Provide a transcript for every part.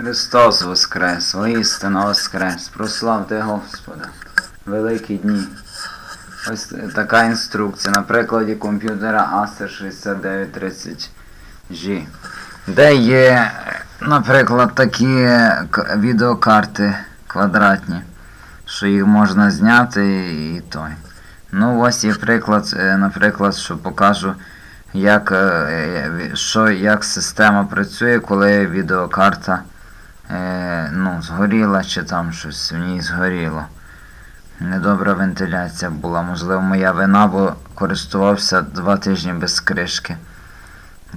Христос Воскрес, воістину Воскрес, прославте Господа. Великі дні. Ось така інструкція на прикладі комп'ютера Acer 6930G. Де є, наприклад, такі відеокарти квадратні, що їх можна зняти і той. Ну, ось є приклад, е, наприклад, що покажу, як, е, е, що, як система працює, коли відеокарта е, ну, згоріла чи там щось в ній згоріло. Недобра вентиляція була, можливо, моя вина, бо користувався два тижні без кришки.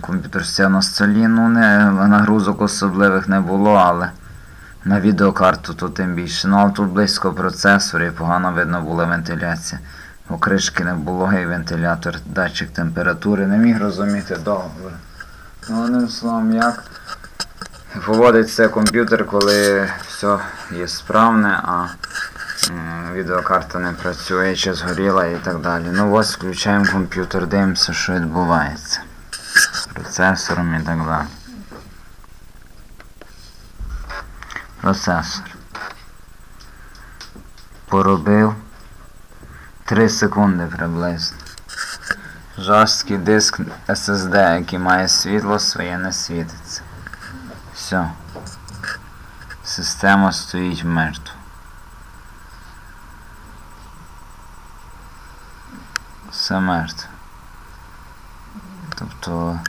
Комп'ютер стояв на столі, ну не, нагрузок особливих не було, але на відеокарту то тим більше. Ну, а тут близько процесора і погано видно була вентиляція. Бо кришки не було і вентилятор, датчик температури не міг розуміти добре. Ну, одним словом, як поводиться комп'ютер, коли все є справне, а відеокарта не працює, чи згоріла і так далі. Ну ось включаємо комп'ютер, дивимося, що відбувається з процесором і так далі. Процесор. Поробив 3 секунди приблизно. Жорсткий диск SSD, який має світло, своє не світиться. Все. Система стоїть мертва. Все мертве. Тобто,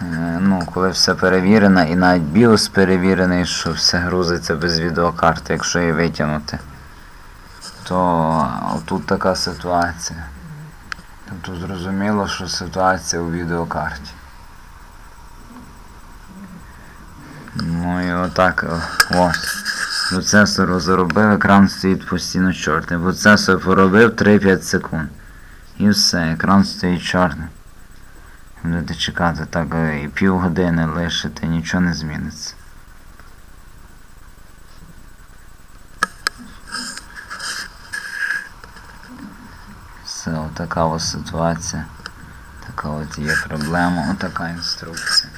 е, ну, коли все перевірено і навіть BIOS перевірений, що все грузиться без відеокарти, якщо її витягнути, то тут така ситуація. Тобто зрозуміло, що ситуація у відеокарті. Ну і отак о, ось. Процесор заробив, екран стоїть постійно чорний. Процесор поробив 3-5 секунд. І все, екран стоїть чорним. Будете чекати так е, і півгодини лишити, нічого не зміниться. Все, отака ось ситуація. Така от є проблема, отака інструкція.